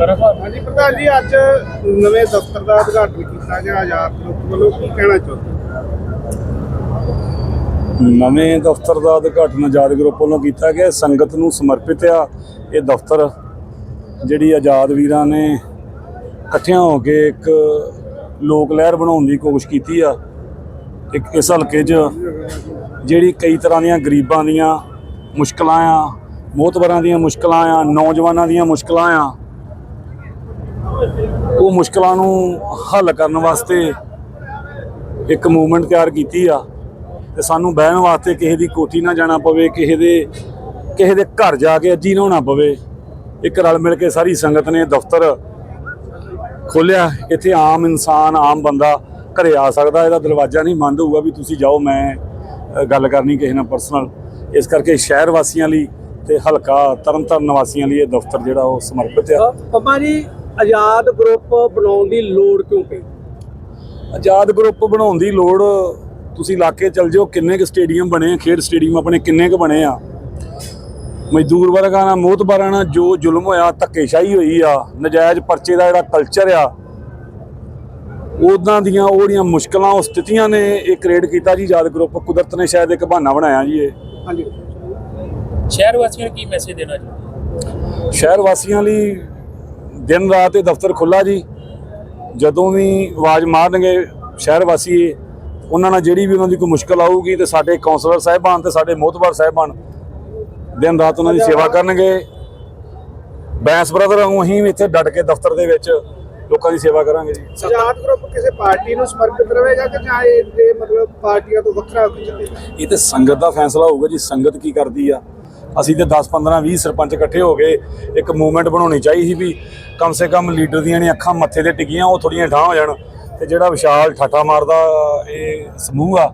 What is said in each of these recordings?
ਹਾਂਜੀ ਪ੍ਰਧਾਨ ਜੀ ਅੱਜ ਨਵੇਂ ਦਫ਼ਤਰ ਦਾ ਉਦਘਾਟਨ ਕੀਤਾ ਗਿਆ। ਆਜ਼ਾਦ ਗਰੁੱਪ ਵੱਲੋਂ ਕੀ ਕਹਿਣਾ ਚਾਹੁੰਦੇ ਨਵੇਂ ਦਫ਼ਤਰ ਦਾ ਉਦਘਾਟਨ ਆਜ਼ਾਦ ਗਰੁੱਪ ਵੱਲੋਂ ਕੀਤਾ ਗਿਆ। ਸੰਗਤ ਨੂੰ ਸਮਰਪਿਤ ਆ ਇਹ ਦਫ਼ਤਰ। ਜਿਹੜੀ ਆਜ਼ਾਦ ਵੀਰਾਂ ਨੇ ਇਕੱਠਿਆਂ ਹੋ ਕੇ ਇੱਕ ਲੋਕ ਲਹਿਰ ਬਣਾਉਣ ਦੀ ਕੋਸ਼ਿਸ਼ ਕੀਤੀ ਆ। ਇੱਕ ਇਸ ਹਲਕੇ 'ਚ ਜਿਹੜੀ ਕਈ ਤਰ੍ਹਾਂ ਦੀਆਂ ਗਰੀਬਾਂ ਦੀਆਂ ਮੁਸ਼ਕਲਾਂ ਆ ਮੋਤਬਰਾਂ ਦੀਆਂ ਮੁਸ਼ਕਲਾਂ ਆ ਨੌਜਵਾਨਾਂ ਦੀਆਂ ਮੁਸ਼ਕਲਾਂ ਆ ਉਹ ਮੁਸ਼ਕਲਾਂ ਨੂੰ ਹੱਲ ਕਰਨ ਵਾਸਤੇ ਇੱਕ ਮੂਵਮੈਂਟ ਤਿਆਰ ਕੀਤੀ ਆ ਤੇ ਸਾਨੂੰ ਬਹਿਣ ਵਾਸਤੇ ਕਿਸੇ ਦੀ ਕੋਠੀ ਨਾ ਜਾਣਾ ਪਵੇ, ਕਿਸੇ ਦੇ ਕਿਸੇ ਦੇ ਘਰ ਜਾ ਕੇ ਅੱਜੀ ਨਾ ਹੋਣਾ ਪਵੇ। ਇੱਕ ਰਲ ਮਿਲ ਕੇ ਸਾਰੀ ਸੰਗਤ ਨੇ ਦਫ਼ਤਰ ਖੋਲਿਆ ਇੱਥੇ ਆਮ ਇਨਸਾਨ, ਆਮ ਬੰਦਾ ਘਰੇ ਆ ਸਕਦਾ, ਇਹਦਾ ਦਰਵਾਜ਼ਾ ਨਹੀਂ ਬੰਦ ਹੋਊਗਾ ਵੀ ਤੁਸੀਂ ਜਾਓ, ਮੈਂ ਗੱਲ ਕਰਨੀ ਕਿਸੇ ਨਾਲ ਪਰਸਨਲ ਇਸ ਕਰਕੇ ਸ਼ਹਿਰ ਵਾਸੀਆਂ ਲਈ ਤੇ ਹਲਕਾ ਤਰਨਤਾਰਨ ਵਾਸੀਆਂ ਲਈ ਇਹ ਦਫ਼ਤਰ ਜਿਹੜਾ ਉਹ ਸਮਰਪਿਤ ਆ। ਪਪਾ ਜੀ ਆਜ਼ਾਦ ਗਰੁੱਪ ਬਣਾਉਣ ਦੀ ਲੋੜ ਕਿਉਂ ਪਈ? ਆਜ਼ਾਦ ਗਰੁੱਪ ਬਣਾਉਣ ਦੀ ਲੋੜ ਤੁਸੀਂ ਇਲਾਕੇ ਚਲ ਜਿਓ ਕਿੰਨੇ ਕੁ ਸਟੇਡੀਅਮ ਬਣੇ ਆ ਖੇਡ ਸਟੇਡੀਅਮ ਆਪਣੇ ਕਿੰਨੇ ਕੁ ਬਣੇ ਆ। ਮਜ਼ਦੂਰ ਵਰਗਾਂ ਨਾਲ ਮੋਤਬਾਰਾਂ ਨਾਲ ਜੋ ਜ਼ੁਲਮ ਹੋਇਆ ਧੱਕੇਸ਼ਾਹੀ ਹੋਈ ਆ ਨਜਾਇਜ਼ ਪਰਚੇ ਦਾ ਜਿਹੜਾ ਕਲਚਰ ਆ ਉਹਨਾਂ ਦੀਆਂ ਉਹ ਜਿਹੜੀਆਂ ਮੁਸ਼ਕਲਾਂ ਉਹ ਸਥਿਤੀਆਂ ਨੇ ਇਹ ਕ੍ਰੀਏਟ ਕੀਤਾ ਜੀ ਆਜ਼ਾਦ ਗਰੁੱਪ। ਕੁਦਰਤ ਨੇ ਸ਼ਾਇਦ ਇੱਕ ਬਹਾਨਾ ਬਣਾਇਆ ਜੀ ਇਹ। ਹਾਂਜੀ। ਸ਼ਹਿਰ ਵਾਸੀਆਂ ਨੂੰ ਕੀ ਮੈਸੇਜ ਦੇਣਾ ਜੀ ਸ਼ਹਿਰ ਵਾਸੀਆਂ ਲਈ ਦਿਨ ਰਾਤ ਇਹ ਦਫ਼ਤਰ ਖੁੱਲਾ ਜੀ। ਜਦੋਂ ਵੀ ਆਵਾਜ਼ ਮਾਰਨਗੇ ਸ਼ਹਿਰ ਵਾਸੀ ਉਹਨਾਂ ਨਾਲ ਜਿਹੜੀ ਵੀ ਉਹਨਾਂ ਦੀ ਕੋਈ ਮੁਸ਼ਕਲ ਆਊਗੀ ਤੇ ਸਾਡੇ ਕਾਉਂਸਲਰ ਸਾਹਿਬਾਨ ਤੇ ਸਾਡੇ ਮੋਹਤਬਾਰ ਸਾਹਿਬਾਨ ਦਿਨ ਰਾਤ ਉਹਨਾਂ ਦੀ ਸੇਵਾ ਕਰਨਗੇ। ਬੈਂਸ ਬ੍ਰਦਰ ਵਾਂਗੂ ਅਸੀਂ ਵੀ ਇੱਥੇ ਡਟ ਕੇ ਦਫ਼ਤਰ ਦੇ ਵਿੱਚ ਲੋਕਾਂ ਦੀ ਸੇਵਾ ਕਰਾਂਗੇ ਜੀ। ਆਜ਼ਾਦ ਗਰੁੱਪ ਕਿਸੇ ਪਾਰਟੀ ਨੂੰ ਸਮਰਪਿਤ ਰਹੇਗਾ ਕਿ ਜਾਂ ਇਹ ਇਹ ਮਤਲਬ ਪਾਰਟੀਆਂ ਤੋਂ ਵੱਖਰਾ ਹੋ ਕੇ ਚੱਲੇਗਾ ਇਹ ਤੇ ਸੰਗਤ ਦਾ ਫੈਸਲਾ ਹੋਊਗਾ ਜੀ। ਸੰਗਤ ਕੀ ਕਰਦੀ ਆ? ਅਸੀਂ ਤੇ 10 15 20 ਸਰਪੰਚ ਇਕੱਠੇ ਹੋ ਗਏ, ਇੱਕ ਮੂਵਮੈਂਟ ਬਣਾਉਣੀ ਚਾਹੀਦੀ ਵੀ ਕਮ ਸੇ ਕਮ ਲੀਡਰ ਦੀਆਂ ਨੇ ਅੱਖਾਂ ਮੱਥੇ ਤੇ ਟਿਕੀਆਂ, ਉਹ ਥੋੜੀਆਂ ਠਾਂ ਹੋ ਜਾਣ ਤੇ ਜਿਹੜਾ ਵਿਸ਼ਾਲ ਠਾਠਾ ਮਾਰਦਾ, ਇਹ ਸਮੂਹ ਆ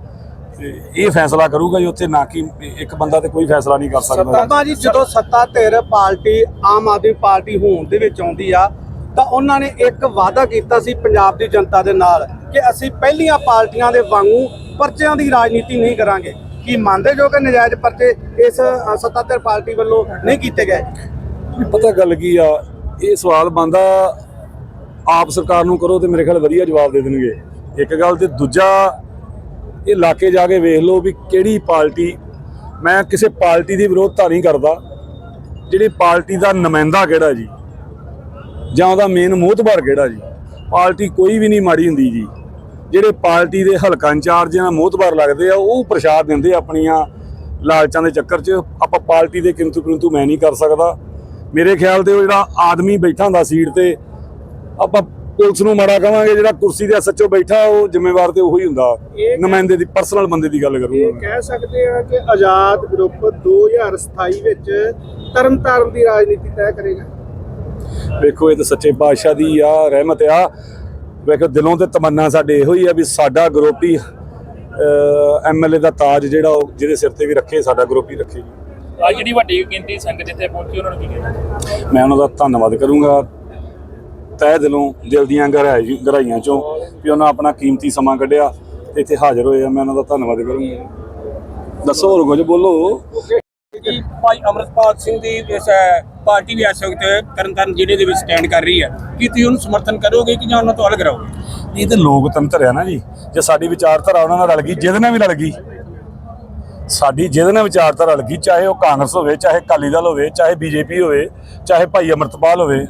ਇਹ ਫੈਸਲਾ ਕਰੂਗਾ ਜੀ ਉੱਥੇ, ਨਾ ਕਿ ਇੱਕ ਬੰਦਾ ਤੇ ਕੋਈ ਫੈਸਲਾ ਨਹੀਂ ਕਰ ਸਕਦਾ। ਪਪਾ ਜੀ, ਜਦੋਂ ਸੱਤਾ ਧਿਰ ਪਾਰਟੀ, ਆਮ ਆਦਮੀ ਪਾਰਟੀ ਹੋਣ ਦੇ ਵਿੱਚ ਆਉਂਦੀ ਆ, ਤਾਂ ਉਹਨਾਂ ਨੇ ਇੱਕ ਵਾਅਦਾ ਕੀਤਾ ਸੀ ਪੰਜਾਬ ਦੀ ਜਨਤਾ ਦੇ ਨਾਲ ਕਿ ਅਸੀਂ ਪਹਿਲੀਆਂ ਪਾਰਟੀਆਂ ਦੇ ਵਾਂਗੂ ਪਰਚਿਆਂ ਦੀ ਰਾਜਨੀਤੀ ਨਹੀਂ ਕਰਾਂਗੇ। ਕੀ ਮੰਨਦੇ ਜੋ ਕਿ ਨਜਾਇਜ਼ ਪਰਚੇ ਇਸ ਅ, ਸੱਤਾ ਪਾਰਟੀ ਵੱਲੋਂ ਨਹੀਂ ਕੀਤੇ ਗਏ? ਪਤਾ ਗੱਲ ਕੀ ਆ ਇਹ ਸਵਾਲ ਬੰਦਾ ਆਪ ਸਰਕਾਰ ਨੂੰ ਕਰੋ ਤੇ ਮੇਰੇ ਖਿਆਲ ਵਧੀਆ ਜਵਾਬ ਦੇ ਦੇਣਗੇ। ਇੱਕ ਗੱਲ ਤੇ ਦੂਜਾ ਇਹ ਇਲਾਕੇ ਜਾ ਕੇ ਵੇਖ ਲਓ ਵੀ ਕਿਹੜੀ ਪਾਰਟੀ ਮੈਂ ਕਿਸੇ ਪਾਰਟੀ ਦੀ ਵਿਰੋਧਤਾ ਨਹੀਂ ਕਰਦਾ ਜਿਹੜੀ ਪਾਰਟੀ ਦਾ ਨੁਮਾਇੰਦਾ ਕਿਹੜਾ ਜੀ? ਜਾਂ ਉਹਦਾ ਮੇਨ ਮੋਹਤਬਾਰ ਕਿਹੜਾ ਜੀ? ਪਾਰਟੀ ਕੋਈ ਵੀ ਨਹੀਂ ਮਾੜੀ ਹੁੰਦੀ ਜੀ। ਜਿਹੜੇ ਪਾਰਟੀ ਦੇ ਹਲਕਾ ਇੰਚਾਰਜ ਜਾਂ ਮੋਹਤਬਾਰ ਲੱਗਦੇ ਆ ਉਹ ਪ੍ਰਸ਼ਾਦ ਦਿੰਦੇ ਆਪਣੀਆਂ ਲਾਲਚਾਂ ਦੇ ਚੱਕਰ 'ਚ। ਆਪਾਂ ਪਾਰਟੀ ਦੇ ਕਿੰਤੂ ਪਰੰਤੂ ਮੈਂ ਨਹੀਂ ਕਰ ਸਕਦਾ। ਮੇਰੇ ਖਿਆਲ ਤੇ ਉਹ ਜਿਹੜਾ ਆਦਮੀ ਬੈਠਾ ਹੁੰਦਾ ਸੀਟ ਤੇ ਆਪਾਂ ਪੁਲਿਸ ਨੂੰ ਮਾੜਾ ਕਵਾਂਗੇ ਜਿਹੜਾ ਕੁਰਸੀ ਤੇ ਸੱਚੋ ਬੈਠਾ ਉਹ ਜ਼ਿੰਮੇਵਾਰ ਤੇ ਉਹੀ ਹੁੰਦਾ। ਇਹ- ਨੁਮਾਇੰਦੇ ਦੀ ਪਰਸਨਲ ਬੰਦੇ ਦੀ ਗੱਲ ਇਹ ਕਰੂੰਗਾ ਕਹਿ ਸਕਦੇ ਆ ਕਿ ਆਜ਼ਾਦ ਗਰੁੱਪ 2027 ਵਿੱਚ ਤਰਨਤਾਰਨ ਦੀ ਰਾਜਨੀਤੀ ਤੈਅ ਕਰੇਗਾ। ਵੇਖੋ ਇਹ ਤਾਂ ਸੱਚੇ ਪਾਤਸ਼ਾਹ ਦੀ ਆ ਰਹਿਮਤ ਆ। ਵੇਖੋ ਦਿਲੋਂ ਤੇ ਤਮੰਨਾ ਸਾਡੇ ਇਹੋ ਹੀ ਆ ਵੀ ਸਾਡਾ ਗਰੁੱਪ ਹੀ ਐਮਐਲਏ ਦਾ ਤਾਜ ਜਿਹੜਾ ਉਹ ਜਿਹਦੇ ਸਿਰ ਤੇ ਵੀ ਰੱਖੇ ਸਾਡਾ ਗਰੁੱਪ ਹੀ ਰੱਖੇ ਜੀ। ਆ ਜਿਹੜੀ ਵੱਡੀ ਗਿਣਤੀ ਸੰਗਤ ਇੱਥੇ ਪਹੁੰਚੀ ਉਹਨਾਂ ਨੂੰ ਕੀ ਕਹਿਣਾ? ਮੈਂ ਉਹਨਾਂ ਦਾ ਧੰਨਵਾਦ ਕਰੂੰਗਾ। ਤਹਿ ਦਿਲੋਂ ਦਿਲ ਦੀਆਂ ਗਹਿਰਾਈ ਗਹਿਰਾਈਆਂ ਚੋਂ ਵੀ ਉਹਨਾਂ ਆਪਣਾ ਕੀਮਤੀ ਸਮਾਂ ਕੱਢਿਆ ਇੱਥੇ ਹਾਜ਼ਰ ਹੋਏ ਆ ਮੈਂ ਉਹਨਾਂ ਦਾ ਧੰਨਵਾਦ ਕਰੂੰਗਾ। ਦੱਸੋ ਹੋਰ ਕੁਝ ਬੋਲੋ। ਕਿ ਭਾਈ ਅਮਰਪਾਲ ਸਿੰਘ ਦੀ ਇਸ ਪਾਰਟੀ ਵੀ ਇਸ ਵਕਤ ਤਰਨਤਾਰਨ ਜ਼ਿਲ੍ਹੇ ਦੇ ਵਿੱਚ ਸਟੈਂਡ ਕਰ ਰਹੀ ਹੈ। ਕੀ ਤੁਸੀਂ ਉਹਨੂੰ ਸਮਰਥਨ ਕਰੋਗੇ ਕਿ ਜਾਂ ਉਹਨਾਂ ਤੋਂ ਅਲੱਗ ਰਹੋਗੇ? ਇਹ ਤਾਂ ਲੋਕਤੰਤਰ ਹੈ ਨਾ ਜੀ। ਜੇ ਸਾਡੀ ਵਿਚਾਰਧਾਰਾ ਉਹਨਾਂ ਨਾਲ ਰਲ ਗਈ, ਜਿਹਦੇ ਨਾਲ ਵੀ ਰਲ ਗਈ। ਸਾਡੀ, ਜਿਹਦੇ ਨਾਲ ਵਿਚਾਰਧਾਰਾ ਰਲ ਗਈ, ਚਾਹੇ ਉਹ ਕਾਂਗਰਸ ਹੋਵੇ, ਚਾਹੇ ਅਕਾਲੀ ਦਲ ਹੋਵੇ, ਚਾਹੇ ਬੀਜੇਪੀ ਹੋਵੇ, ਚਾਹੇ ਭਾਈ ਅਮਰਤਪਾਲ ਹੋਵੇ,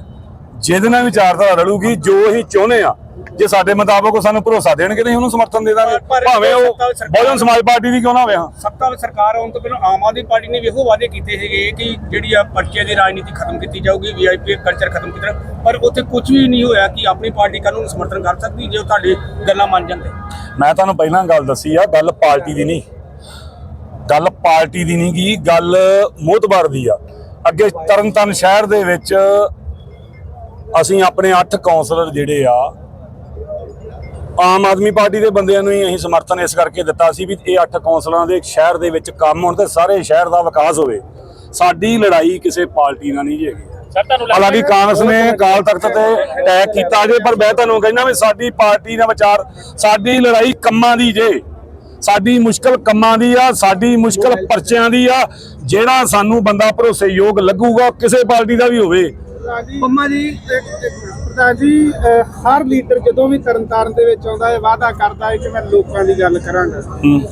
ਜਿਹਦੇ ਨਾਲ ਵਿਚਾਰਧਾਰਾ ਰਲੂਗੀ, ਜੋ ਅਸੀਂ ਚਾਹੁੰਦੇ ਆ ਜੇ ਸਾਡੇ ਮੁਤਾਬਕ ਉਹ ਸਾਨੂੰ ਭਰੋਸਾ ਦੇਣਗੇ ਨਹੀਂ ਉਹਨੂੰ ਸਮਰਥਨ ਦੇ ਦਾਂਗੇ। ਭਾਵੇਂ ਉਹ ਬਹੁਜਨ ਸਮਾਜ ਪਾਰਟੀ ਦੀ ਕਿਉਂ ਨਾ ਹੋਵੇ ਹਾਂ। ਸੱਤਾ ਵਿੱਚ ਸਰਕਾਰ ਆਉਣ ਤੋਂ ਪਹਿਲਾਂ ਆਮ ਆਦਮੀ ਪਾਰਟੀ ਨੇ ਵੀ ਇਹੋ ਵਾਅਦੇ ਕੀਤੇ ਸੀਗੇ ਕਿ ਜਿਹੜੀ ਆ ਪਰਚੇ ਦੀ ਰਾਜਨੀਤੀ ਖਤਮ ਕੀਤੀ ਜਾਊਗੀ ਵੀਆਈਪੀ ਕਲਚਰ ਖਤਮ ਕੀਤਾ। ਪਰ ਉੱਥੇ ਕੁਝ ਵੀ ਨਹੀਂ ਹੋਇਆ ਕਿ ਆਪਣੀ ਪਾਰਟੀ ਕਾਨੂੰਨ ਸਮਰਥਨ ਕਰ ਸਕਦੀ ਜੇ ਉਹ ਤੁਹਾਡੇ ਗੱਲਾਂ ਮੰਨ ਜਾਂਦੇ। ਮੈਂ ਤੁਹਾਨੂੰ ਪਹਿਲਾਂ ਗੱਲ ਦੱਸੀ ਆ ਗੱਲ ਪਾਰਟੀ ਦੀ ਨਹੀਂ। ਗੱਲ ਪਾਰਟੀ ਦੀ ਨਹੀਂ ਗੀ ਗੱਲ ਮੋਤਬਾਰ ਦੀ ਆ। ਅੱਗੇ ਤਰਨਤਾਰਨ ਸ਼ਹਿਰ ਦੇ ਵਿੱਚ ਅਸੀਂ ਆਪਣੇ 8 ਕਾਉਂਸਲਰ ਜਿਹੜੇ ਆ ਆਮ ਆਦਮੀ ਪਾਰਟੀ ਦੇ ਬੰਦਿਆਂ ਨੂੰ ਹੀ ਅਸੀਂ ਸਮਰਥਨ ਇਸ ਕਰਕੇ ਦਿੱਤਾ ਸੀ ਵੀ ਇਹ 8 ਕਾਉਂਸਲਰਾਂ ਦੇ ਸ਼ਹਿਰ ਦੇ ਵਿੱਚ ਕੰਮ ਹੋਣ ਤੇ ਸਾਰੇ ਸ਼ਹਿਰ ਦਾ ਵਿਕਾਸ ਹੋਵੇ। ਸਾਡੀ ਲੜਾਈ ਕਿਸੇ ਪਾਰਟੀ ਨਾਲ ਨਹੀਂ ਜੀ ਹੈਗੀ। ਹਾਲਾਂਕਿ ਕਾਂਗਰਸ ਨੇ ਅਕਾਲ ਤਖਤ ਤੇ ਅਟੈਕ ਕੀਤਾ ਜੇ ਪਰ ਮੈਂ ਤੁਹਾਨੂੰ ਕਹਿੰਦਾ ਵੀ ਸਾਡੀ ਪਾਰਟੀ ਦਾ ਵਿਚਾਰ ਸਾਡੀ ਲੜਾਈ ਕੰਮਾਂ ਦੀ ਜੇ। ਸਾਡੀ ਮੁਸ਼ਕਲ ਕੰਮਾਂ ਦੀ ਆ ਸਾਡੀ ਮੁਸ਼ਕਲ ਪਰਚਿਆਂ ਦੀ ਆ ਜਿਹੜਾ ਸਾਨੂੰ ਬੰਦਾ ਭਰੋਸੇਯੋਗ ਲੱਗੂਗਾ ਕਿਸੇ ਪਾਰਟੀ ਦਾ ਵੀ ਹੋਵੇ। ਪੰਮਾ ਜੀ ਇੱਕ- ਇੱਕ ਪ੍ਰਧਾਨ ਜੀ ਹਰ ਲੀਡਰ ਜਦੋਂ ਵੀ ਤਰਨਤਾਰਨ ਦੇ ਵਿੱਚ ਆਉਂਦਾ ਹੈ ਵਾਅਦਾ ਕਰਦਾ ਹੈ ਕਿ ਮੈਂ ਲੋਕਾਂ ਦੀ ਗੱਲ ਕਰਾਂਗਾ।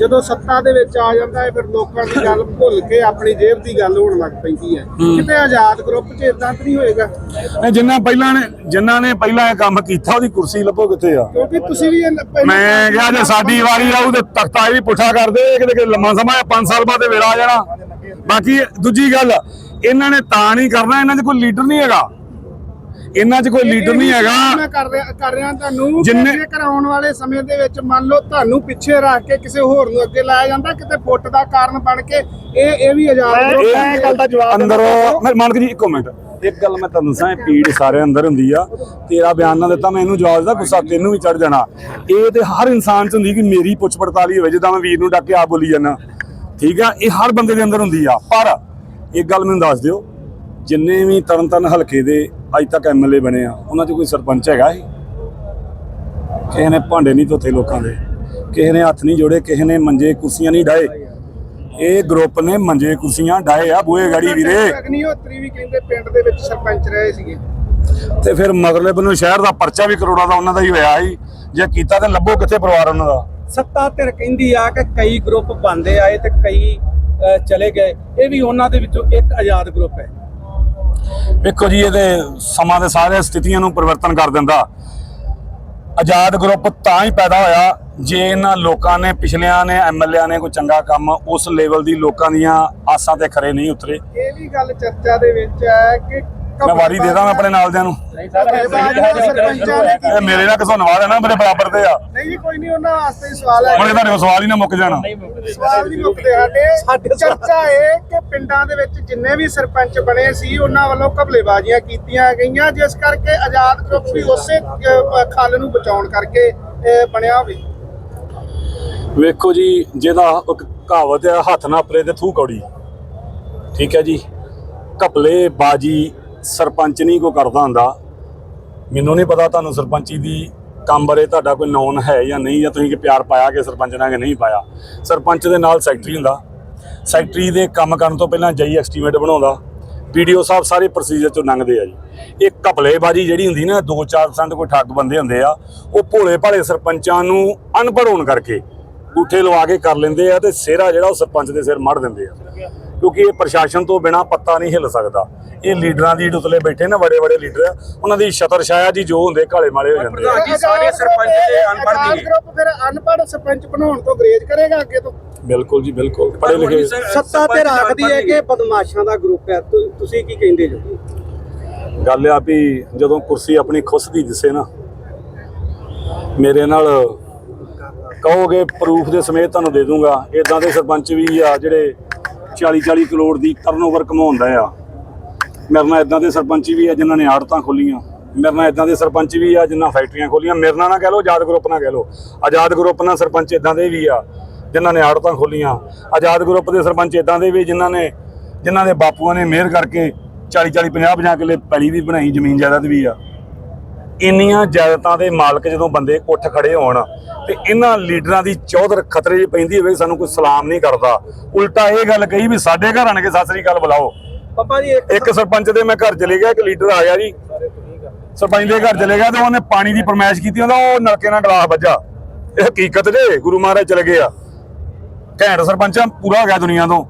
ਜਦੋਂ ਸੱਤਾ ਦੇ ਵਿੱਚ ਆ ਜਾਂਦਾ ਹੈ ਫਿਰ ਲੋਕਾਂ ਦੀ ਗੱਲ ਭੁੱਲ ਕੇ ਆਪਣੀ ਜੇਬ ਦੀ ਗੱਲ ਹੋਣ ਲੱਗ ਪੈਂਦੀ ਹੈ। ਕਿਤੇ ਆਜ਼ਾਦ ਗਰੁੱਪ 'ਚ ਇਦਾਂ ਤਾਂ ਨਹੀਂ ਹੋਏਗਾ? ਜਿੰਨਾ ਪਹਿਲਾਂ ਨੇ ਜਿਨ੍ਹਾਂ ਨੇ ਪਹਿਲਾਂ ਇਹ ਕੰਮ ਕੀਤਾ ਉਹਦੀ ਕੁਰਸੀ ਲੱਭੋ ਕਿੱਥੇ ਆ? ਕਿਉਂਕਿ ਤੁਸੀਂ ਵੀ ਮੈਂ ਕਿਹਾ ਜੇ ਸਾਡੀ ਵਾਰੀ ਆਊ ਤੇ ਤਖਤਾ ਵੀ ਪੁੱਠਾ ਕਰਦੇ ਕਿਤੇ ਕਿ ਲੰਮਾ ਸਮਾਂ 5 ਸਾਲ ਬਾਅਦ ਵੇਲਾ ਆ ਜਾਣਾ। ਬਾਕੀ ਦੂਜੀ ਗੱਲ ਇਹਨਾਂ ਨੇ ਤਾਂ ਨਹੀਂ ਕਰਨਾ ਇਹਨਾਂ 'ਚ ਕੋਈ ਲੀਡਰ ਨਹੀਂ ਹੈਗਾ। ਇਹਨਾਂ 'ਚ ਕੋਈ ਲੀਡਰ ਨਹੀਂ ਹੈਗਾ। ਮੈਂ ਕਰ ਰਿਹਾ ਕਰ ਰਿਹਾ ਤੁਹਾਨੂੰ ਜਿੰਨੇ- ਆਉਣ ਵਾਲੇ ਸਮੇਂ ਦੇ ਵਿੱਚ ਮੰਨ ਲਓ ਤੁਹਾਨੂੰ ਪਿੱਛੇ ਰੱਖ ਕੇ ਕਿਸੇ ਹੋਰ ਨੂੰ ਅੱਗੇ ਲਾਇਆ ਜਾਂਦਾ ਕਿਤੇ ਫੁੱਟ ਦਾ ਕਾਰਨ ਬਣ ਕੇ ਇਹ ਇਹ ਵੀ ਆਜ਼ਾਦ ਇਹ ਗੱਲ ਦਾ ਜਵਾਬ ਅੰਦਰ ਮੈਂ ਮਾਨਕ ਜੀ ਇੱਕੋ ਮਿੰਟ। ਇੱਕ ਗੱਲ ਮੈਂ ਤੁਹਾਨੂੰ ਇਹ ਪੀੜ ਸਾਰੇ ਅੰਦਰ ਹੁੰਦੀ ਆ। ਤੇਰਾ ਬਿਆਨ ਨਾ ਦਿੱਤਾ ਮੈਂ ਇਹਨੂੰ ਜਵਾਬ ਦਿੱਤਾ ਗੁੱਸਾ ਤੈਨੂੰ ਵੀ ਚੜ ਜਾਣਾ। ਇਹ ਤੇ ਹਰ ਇਨਸਾਨ ਚ ਹੁੰਦੀ ਕਿ ਮੇਰੀ ਪੁੱਛ ਪੜਤਾਲੀ ਹੋਵੇ ਜਿੱਦਾਂ ਮੈਂ ਵੀਰ ਨੂੰ ਡੱਕ ਕੇ ਆਪ ਬੋਲੀ ਜਾਂਦਾ। ਠੀਕ ਆ? ਇਹ ਹਰ ਬੰਦੇ ਦੇ ਅੰਦਰ ਹੁੰਦੀ ਆ। ਪਰ ਇੱਕ ਗੱਲ ਮੈਨੂੰ ਦੱਸ ਦਿਓ ਜਿੰਨੇ ਵੀ ਤਰਨਤਾਰਨ ਹਲਕੇ ਦੇ ਅੱਜ ਤੱਕ ਐਮਐਲਏ ਬਣੇ ਆ ਉਹਨਾਂ 'ਚ ਕੋਈ ਸਰਪੰਚ ਹੈਗਾ ਸੀ ਕਿਸੇ ਨੇ ਭਾਂਡੇ ਨਹੀਂ ਧੋਤੇ ਲੋਕਾਂ ਦੇ ਕਿਸੇ ਨੇ ਹੱਥ ਨਹੀਂ ਜੋੜੇ ਕਿਸੇ ਨੇ ਮੰਜੇ ਕੁਰਸੀਆਂ ਨਹੀਂ ਡਾਏ ਇਹ ਗਰੁੱਪ ਨੇ ਮੰਜੇ ਕੁਰਸੀਆਂ ਡਾਏ ਆ ਬੂਹੇ ਗਾੜੀ ਵੀਰੇ। ਅਗਨੀਹੋਤਰੀ ਵੀ ਕਹਿੰਦੇ ਪਿੰਡ ਦੇ ਵਿੱਚ ਸਰਪੰਚ ਰਹੇ ਸੀਗੇ। ਤੇ ਫਿਰ ਮਗਰਲੇ ਬੰਨੋਂ ਸ਼ਹਿਰ ਦਾ ਪਰਚਾ ਵੀ ਕਰੋੜਾਂ ਦਾ ਉਹਨਾਂ ਦਾ ਹੀ ਹੋਇਆ ਸੀ ਜੇ ਕੀਤਾ ਤੇ ਲੱਭੋ ਕਿੱਥੇ ਪਰਿਵਾਰ ਉਹਨਾਂ ਦਾ? ਸੱਤਾ ਧਿਰ ਕਹਿੰਦੀ ਆ ਕਿ ਕਈ ਗਰੁੱਪ ਬੰਦੇ ਆਏ ਤੇ ਕਈ ਚਲੇ ਗਏ। ਇਹ ਵੀ ਉਹਨਾਂ ਦੇ ਵਿੱਚੋਂ ਇੱਕ ਆਜ਼ਾਦ ਗਰੁੱਪ ਹੈ। ਵੇਖੋ ਜੀ, ਇਹਦੇ ਸਮਾਂ ਦੇ ਸਾਰੇ ਸਥਿਤੀਆਂ ਨੂੰ ਪਰਿਵਰਤਨ ਕਰ ਦਿੰਦਾ। ਆਜ਼ਾਦ ਗਰੁੱਪ ਤਾਂ ਹੀ ਪੈਦਾ ਹੋਇਆ ਜੇ ਇਹਨਾਂ ਲੋਕਾਂ ਨੇ, ਪਿਛਲਿਆਂ ਨੇ ਐਮਐਲਏ ਨੇ ਕੋਈ ਚੰਗਾ ਕੰਮ ਉਸ ਲੈਵਲ ਦੀ ਲੋਕਾਂ ਦੀਆਂ ਆਸਾਂ ਤੇ ਖਰੇ ਨਹੀਂ ਉਤਰੇ। ਇਹ ਵੀ ਗੱਲ ਚਰਚਾ ਦੇ ਵਿੱਚ ਹੈ ਕਿ ਮੈਂ ਵਾਰੀ ਦੇ ਦਾਂ ਆਪਣੇ ਨਾਲਦਿਆਂ ਨੂੰ। ਇਹ ਮੇਰੇ ਨਾਲ ਕਿਸੋਂ ਨਵਾਜ਼ ਹੈ ਨਾ ਮੇਰੇ ਬਰਾਬਰ ਤੇ ਆ। ਨਹੀਂ ਜੀ ਕੋਈ ਨਹੀਂ ਉਹਨਾਂ ਵਾਸਤੇ ਹੀ ਸਵਾਲ ਹੈ। ਹੁਣ ਤੁਹਾਡੇ ਕੋਲ ਸਵਾਲ ਹੀ ਨਾ ਮੁੱਕ ਜਾਣਾ। ਸਵਾਲ ਨਹੀਂ ਮੁੱਕਦੇ ਸਾਡੇ। ਚਰਚਾ ਇਹ ਕਿ ਪਿੰਡਾਂ ਦੇ ਵਿੱਚ ਜਿੰਨੇ ਵੀ ਸਰਪੰਚ ਬਣੇ ਸੀ ਉਹਨਾਂ ਵੱਲੋਂ ਘਪਲੇਬਾਜ਼ੀਆਂ ਕੀਤੀਆਂ ਗਈਆਂ ਜਿਸ ਕਰਕੇ ਆਜ਼ਾਦ ਗਰੁੱਪ ਵੀ ਉਸੇ ਖੱਲ ਨੂੰ ਬਚਾਉਣ ਕਰਕੇ ਬਣਿਆ ਹੋਵੇ। ਵੇਖੋ ਜੀ ਜਿਹਦਾ ਇੱਕ ਕਹਾਵਤ ਹੈ ਹੱਥ ਨਾ ਪਰੇ ਤੇ ਥੂ ਕੌੜੀ। ਠੀਕ ਹੈ ਜੀ। ਘਪਲੇ ਬਾਜੀ ਸਰਪੰਚ ਨਹੀਂ ਕੋ ਕਰਦਾ ਹੁੰਦਾ। ਮੈਨੂੰ ਨਹੀਂ ਪਤਾ ਤੁਹਾਨੂੰ ਸਰਪੰਚੀ ਦੀ ਕੰਮ ਬਾਰੇ ਤੁਹਾਡਾ ਕੋਈ ਨੌਨ ਹੈ ਜਾਂ ਨਹੀਂ, ਜਾਂ ਤੁਸੀਂ ਕਿ ਪਿਆਰ ਪਾਇਆ ਕਿ ਸਰਪੰਚ ਨਾਲ ਕਿ ਨਹੀਂ ਪਾਇਆ। ਸਰਪੰਚ ਦੇ ਨਾਲ ਸੈਕਟਰੀ ਹੁੰਦਾ। ਸੈਕਟਰੀ ਦੇ ਕੰਮ ਕਰਨ ਤੋਂ ਪਹਿਲਾਂ ਜਈ ਐਸਟੀਮੇਟ ਬਣਾਉਂਦਾ। ਵੀਡੀਓ ਸਾਹਿਬ ਸਾਰੇ ਪ੍ਰੋਸੀਜਰ ਚੋਂ ਲੰਘਦੇ ਆ ਜੀ। ਇਹ ਘਪਲੇਬਾਜੀ ਜਿਹੜੀ ਹੁੰਦੀ ਨਾ 2-4% ਕੋਈ ਠੱਗ ਬੰਦੇ ਹੁੰਦੇ ਆ, ਉਹ ਭੋਲੇ ਭਾਲੇ ਸਰਪੰਚਾਂ ਨੂੰ ਅਨਪੜ੍ਹ ਹੋਣ ਕਰਕੇ ਗੂਠੇ ਲਵਾ ਕੇ ਕਰ ਲੈਂਦੇ ਆ ਤੇ ਸਿਹਰਾ ਜਿਹੜਾ ਉਹ ਸਰਪੰਚ ਦੇ ਸਿਰ ਮੜ ਦਿੰਦੇ ਆ। ਕਿਉਂਕਿ ਇਹ ਪ੍ਰਸ਼ਾਸਨ ਤੋਂ ਬਿਨਾ ਪੱਤਾ ਨਹੀਂ ਹਿੱਲ ਸਕਦਾ। ਇਹ ਲੀਡਰਾਂ ਦੀ ਉਤਲੇ ਬੈਠੇ ਨਾ ਬੜੇ ਬੜੇ ਲੀਡਰ। ਉਹਨਾਂ ਦੀ ਛਤਰ ਛਾਇਆ ਜੀ ਜੋ ਹੁੰਦੇ ਕਾਲੇ ਮਾਲੇ ਹੋ ਜਾਂਦੇ ਆ। ਜੀ, ਸਾਰੇ ਸਰਪੰਚ ਤੇ ਅਨਪੜ੍ਹ ਨਹੀਂ। ਗਰੁੱਪ ਫਿਰ ਅਨਪੜ੍ਹ ਸਰਪੰਚ ਬਣਾਉਣ ਤੋਂ ਗਰੇਜ ਕਰੇਗਾ ਅੱਗੇ ਤੋਂ? ਬਿਲਕੁਲ ਜੀ ਬਿਲਕੁਲ। ਪੜ੍ਹੇ ਲਿਖੇ ਸੱਤਾ ਧਿਰ ਆਖਦੀ ਹੈ ਕਿ ਬਦਮਾਸ਼ਾਂ ਦਾ ਗਰੁੱਪ ਹੈ। ਤੁ- ਤੁਸੀਂ ਕੀ ਕਹਿੰਦੇ ਜੋ? ਗੱਲ ਆ ਵੀ ਜਦੋਂ ਕੁਰਸੀ ਆਪਣੀ ਖੁੱਸਦੀ ਦਿਸੇ ਨਾ ਮੇਰੇ ਨਾਲ ਕਹੋਗੇ ਪ੍ਰੂਫ ਦੇ ਸਮੇਤ ਤੁਹਾਨੂੰ ਦੇ ਦੂੰਗਾ। ਇਦਾਂ ਦੇ ਸਰਪੰਚ ਵੀ ਆ ਜਿਹੜੇ 40 40 ਕਰੋੜ ਦੀ ਟਰਨਓਵਰ ਕਮਾਉਂਦਾ ਆ। ਮੇਰੇ ਨਾਲ ਇਦਾਂ ਦੇ ਸਰਪੰਚ ਵੀ ਆ ਜਿਨ੍ਹਾਂ ਨੇ ਆੜਤਾਂ ਖੋਲੀਆਂ। ਮੇਰੇ ਨਾਲ ਇਦਾਂ ਦੇ ਸਰਪੰਚ ਵੀ ਆ ਜਿਨ੍ਹਾਂ ਫੈਕਟਰੀਆਂ ਖੋਲੀਆਂ। ਮੇਰੇ ਨਾਲ ਨਾ ਕਹਿ ਲਓ, ਆਜ਼ਾਦ ਗਰੁੱਪ ਨਾਲ ਕਹਿ ਲਓ। ਆਜ਼ਾਦ ਗਰੁੱਪ ਨਾਲ ਸਰਪੰਚ ਇਦਾਂ ਦੇ ਵੀ ਆ, ਜਿਨ੍ਹਾਂ ਨੇ ਆੜਤਾਂ ਖੋਲੀਆਂ। ਆਜ਼ਾਦ ਗਰੁੱਪ ਦੇ ਸਰਪੰਚ ਇਦਾਂ ਦੇ ਵੀ ਜਿਨ੍ਹਾਂ ਨੇ ਜਿਨ੍ਹਾਂ ਦੇ ਬਾਪੂਆਂ ਨੇ ਮਿਹਰ ਕਰਕੇ 40 40 50 50 ਕਿੱਲੇ ਪੈਲੀ ਵੀ ਬਣਾਈ, ਜ਼ਮੀਨ ਜਾਇਦਾਦ ਵੀ ਆ। ਇੰਨੀਆਂ ਜਾਇਦਾਦਾਂ ਦੇ ਮਾਲਕ ਜਦੋਂ ਬੰਦੇ ਉੱਠ ਖੜੇ ਹੋਣ ਤੇ ਇਹਨਾਂ ਲੀਡਰਾਂ ਦੀ ਚੌਧਰ ਖਤਰੇ 'ਚ ਪੈਂਦੀ ਹੋਵੇ ਸਾਨੂੰ ਕੋਈ ਸਲਾਮ ਨਹੀਂ ਕਰਦਾ। ਉਲਟਾ ਇਹ ਗੱਲ ਕਹੀ ਵੀ ਸਾਡੇ ਘਰ ਆਣ ਕੇ ਸਤਿ ਸ੍ਰੀ ਅਕਾਲ ਬੁਲਾਓ। ਪਪਾ ਜੀ ਇੱਕ ਸਰਪੰਚ ਦੇ ਮੈਂ ਘਰ ਚਲੇ ਗਿਆ ਇੱਕ ਲੀਡਰ ਆ ਗਿਆ ਜੀ। ਸਰਪੰਚ ਦੇ ਘਰ ਚਲੇ ਗਿਆ ਤੇ ਉਹਨੇ ਪਾਣੀ ਦੀ ਫਰਮਾਇਸ਼ ਕੀਤੀ ਉਹਦਾ ਉਹ ਨਲਕੇ ਨਾਲ ਗਲਾਸ ਵੱਜਾ। ਇਹ ਹਕੀਕਤ ਜੇ ਗੁਰੂ ਮਹਾਰਾਜ ਚਲੇ ਗਏ ਆ। ਘੈਂਟ ਸਰਪੰਚ ਪੂਰਾ ਹੋ ਗਿਆ ਦੁਨੀਆ ਤੋਂ।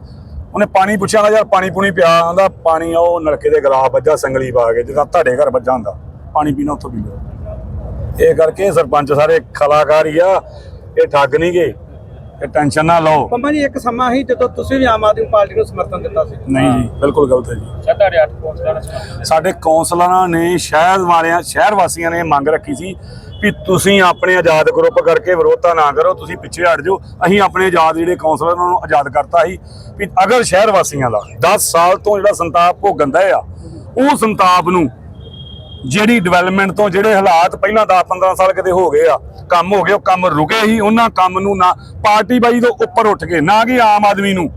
ਉਹਨੇ ਪਾਣੀ ਪੁੱਛਿਆ ਯਾਰ ਪਾਣੀ ਪੂਣੀ ਪਿਆ ਆਂਦਾ ਪਾਣੀ ਉਹ ਨਲਕੇ ਦੇ ਗਲਾਸ ਵੱਜਾ ਸੰਗਲੀ ਪਾ ਕੇ ਜਿੱਦਾਂ ਤੁਹਾਡੇ ਘਰ ਵੱਜਾ ਹੁੰਦਾ। ਪਾਣੀ ਪੀਣਾ ਉੱਥੋਂ ਪੀ ਲਓ। ਇਹ ਕਰਕੇ ਸਰਪੰਚ ਸਾਰੇ ਕਲਾਕਾਰ ਹੀ ਆ ਇਹ ਠੱਗ ਨਹੀਂ ਗਏ ਇਹ ਟੈਨਸ਼ਨ ਨਾ ਲਓ। ਪੰਮਾ ਜੀ ਇੱਕ ਸਮਾਂ ਸੀ ਜਦੋਂ ਤੁਸੀਂ ਵੀ ਆਮ ਆਦਮੀ ਪਾਰਟੀ ਨੂੰ ਸਮਰਥਨ ਦਿੱਤਾ ਸੀ। ਨਹੀਂ ਜੀ ਬਿਲਕੁਲ ਗਲਤ ਹੈ ਜੀ। ਸਾਡਾ 8 ਕੌਂਸਲਰ ਨੇ ਸਾਡੇ ਕੌਂਸਲਰਾਂ ਨੇ ਸ਼ਹਿਰ ਵਾਲਿਆਂ ਸ਼ਹਿਰ ਵਾਸੀਆਂ ਨੇ ਮੰਗ ਰੱਖੀ ਸੀ ਵੀ ਤੁਸੀਂ ਆਪਣੇ ਆਜ਼ਾਦ ਗਰੁੱਪ ਕਰਕੇ ਵਿਰੋਧਤਾ ਨਾ ਕਰੋ ਤੁਸੀਂ ਪਿੱਛੇ ਹਟ ਜਾਓ। ਅਸੀਂ ਆਪਣੇ ਆਜ਼ਾਦ ਜਿਹੜੇ ਕੌਂਸਲਰ ਉਹਨਾਂ ਨੂੰ ਆਜ਼ਾਦ ਕਰਤਾ ਸੀ ਵੀ ਅਗਰ ਸ਼ਹਿਰ ਵਾਸੀਆਂ ਦਾ 10 ਸਾਲ ਤੋਂ ਜਿਹੜਾ ਸੰਤਾਪ ਭੋਗੰਦਾ ਆ ਉਹ ਸੰਤਾਪ ਨੂੰ ਜਿਹੜੀ ਡਿਵੈਲਪਮੈਂਟ ਤੋਂ ਜਿਹੜੇ ਹਾਲਾਤ ਪਹਿਲਾਂ 10 15 ਸਾਲ ਕਿਤੇ ਹੋ ਗਏ ਆ ਕੰਮ ਹੋ ਗਏ ਉਹ ਕੰਮ ਰੁਕੇ ਹੀ ਉਹਨਾਂ ਕੰਮ ਨੂੰ ਨਾ ਪਾਰਟੀ ਬਾਈ ਤੋਂ ਉੱਪਰ ਉੱਠ ਕੇ ਨਾ ਕਿ ਆਮ ਆਦਮੀ ਨੂੰ।